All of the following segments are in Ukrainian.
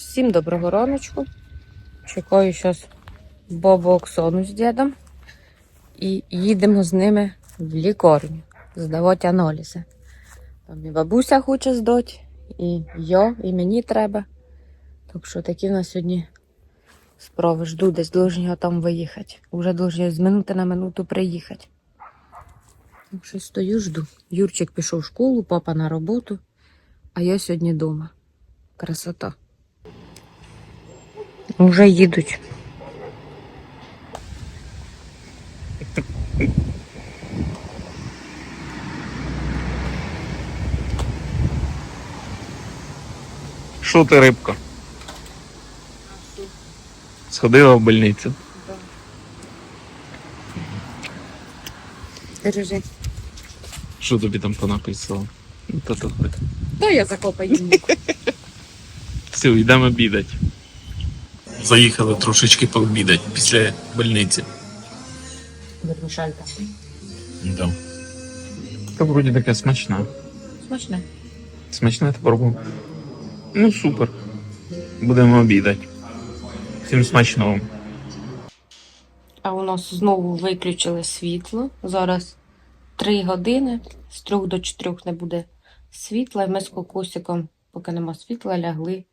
Всім доброго раночку. Чекаю зараз Бобу Оксону з дідом. І їдемо з ними в лікарню здавати аналізи. Там і бабуся хоче здати, і я, і мені треба. Так що такі в нас сьогодні справи. Жду десь должні там виїхати. Уже должні з минути на минуту приїхати. Так що стою, жду. Юрчик пішов в школу, папа на роботу, а я сьогодні вдома. Красота. Уже їдуть. Що ти, рибка? Сходила в больницю. Держи. Що тобі там понаписало? Ну, та то хоч. Та я закопаю. Все, йдемо обідати. Заїхали трошечки пообідати після больниці. Вермішалька. Да. Та вроді таке смачне. Смачне. Смачне ти пробував? Ну супер. Будемо обідати. Всім смачного. А у нас знову виключили світло. Зараз 3 години, з 3 до 4 не буде світла. І ми з кокусиком, поки нема світла, лягли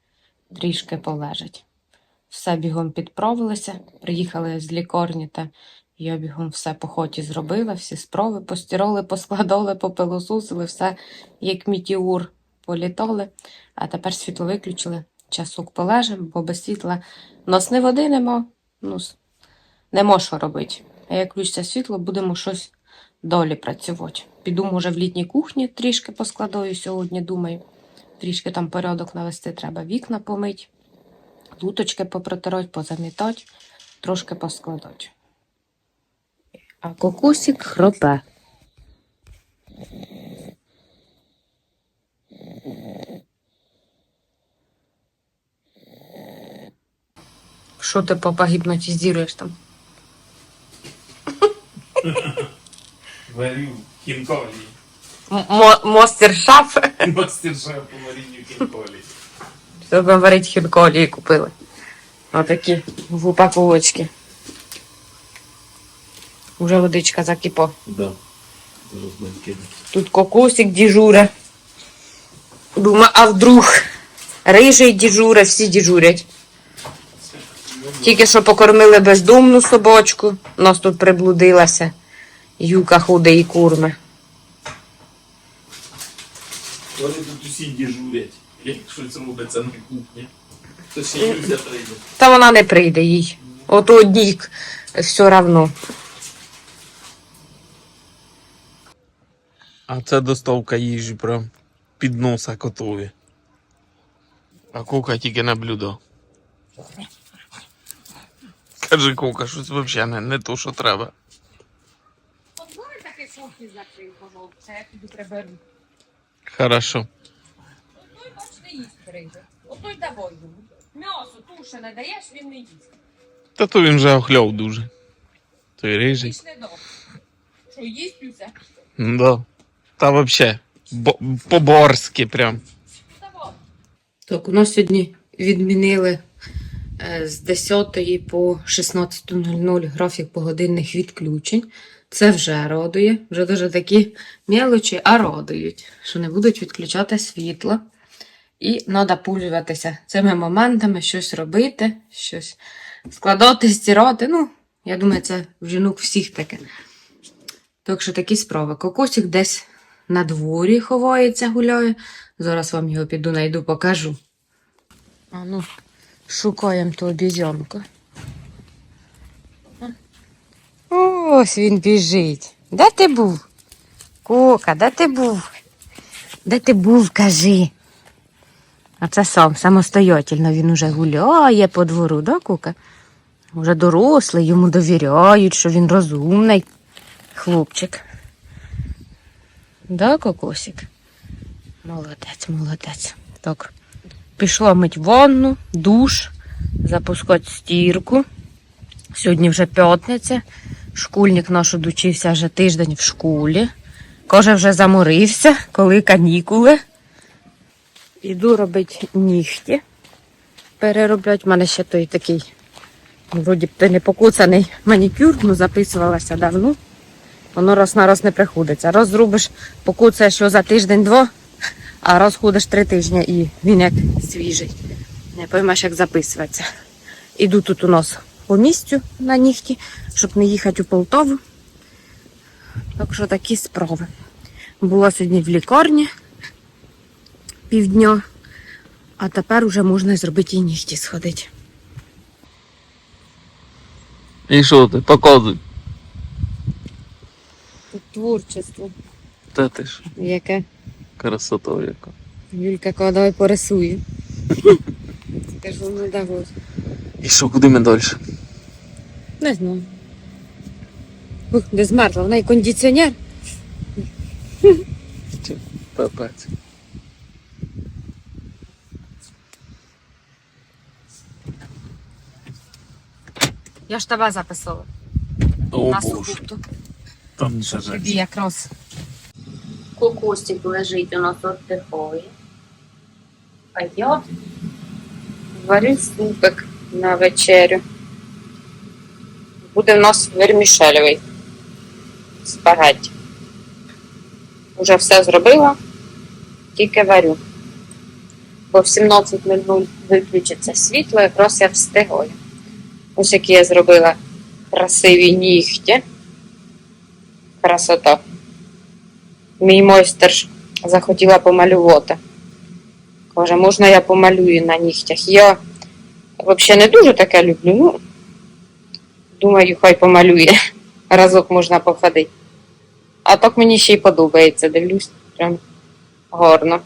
трішки полежать. Все бігом підправилися. Приїхали з лікарні, та я бігом все по хоті зробила, всі справи постирали, поскладали, попилосусили, все як мітіур політали. А тепер світло виключили. Часок полежимо, бо без світла не води нема. Ну, нема що робити. А як включиться світло, будемо щось долі працювати. Піду, може, в літній кухні трішки поскладаю сьогодні, думаю. Трішки там порядок навести треба, вікна помить, луточки попротирати, позамітати, трошки поскладати. А кокосик хропе. Що ти, папа, гіпнотизуєш там? Варю хінколі. Мостер-шаф. Мастер-шеф по варінню хінколі. Щоб варити хінколі купили. Отакі в упаковочці. Уже водичка закипо. Да. Тут кокосик дежуре. Думаю, а вдруг рижий дежуре, всі дежурять. Тільки що покормили бездомну собачку. У нас тут приблудилася. Юка ходить і курме. Вони тут усі дежурять, як щось робиться на кухні. То ще Юся прийде. Та вона не прийде їй. От одній все равно. А це доставка їжі прям під носа котові. А кука тільки на блюдо. Каже кука, щось взагалі не, не то, що треба. Подбори таки кухні закрив, пожалуйста, я піду приберу. Хорошо. Їсть прийде. Отой давай йому. М'ясо тушене даєш, він не їсть. Та то він вже охляв дуже. Той рижий. Що їсть усе? Да. Та вообще, бо- по-борськи прям. Давай. Так, у нас сьогодні відмінили е, з 10 по 16.00 графік погодинних відключень. Це вже радує. Вже дуже такі мелочі, а радують, що не будуть відключати світло. І треба пользуватися цими моментами, щось робити, щось складати, стирати. Ну, я думаю, це в жінок всіх таке. Так що такі справи. Кокосик десь на дворі ховається, гуляє. Зараз вам його піду найду, покажу. А ну, шукаємо ту обізянку. Ось він біжить. Де ти був? Кока, де ти був? Де ти був, кажи. А це сам, самостоятельно він уже гуляє по двору, да, Кука? Уже дорослий, йому довіряють, що він розумний хлопчик. Да, кокосик? Молодець, молодець. Так. Пішла мить ванну, душ, запускати стірку. Сьогодні вже п'ятниця. Школьник наш одучився вже тиждень в школі. Каже, вже заморився, коли канікули. Іду робити нігті. перероблять. У мене ще той такий, вроді б ти не покуцаний манікюр, ну записувалася давно. Воно раз на раз не приходиться. Раз зробиш, покуцаєш його за тиждень-два, а раз ходиш три тижні і він як свіжий. Не поймеш, як записується. Іду тут у нас по місцю на нігті, щоб не їхати у Полтаву. Так що такі справи. Була сьогодні в лікарні півдня, а тепер уже можна зробити і нігті сходити. І що ти? Показуй. Тут творчество, Та ти ж, яке красота яка. Юлька каже, давай порисує. Кажу, ну давай. І що, куди ми далі? Не знаю. Ух, де змерзла, в неї кондиціонер. Папець. Я ж тебе записала. О на боже. Там ще Тобі якраз. Кокосик лежить у нас віддиховує. А я варю супик на вечерю. Буде в нас вермішелевий спагетті. Уже все зробила, тільки варю. Бо в 17.00 виключиться світло, якраз я встигаю. Ось які я зробила красиві нігті. Красота. Мій майстер захотіла помалювати. Каже, можна я помалюю на нігтях. Я взагалі не дуже таке люблю. Ну, думаю, хай помалює. Разок можна походити. А так мені ще й подобається, дивлюсь, прям гарно.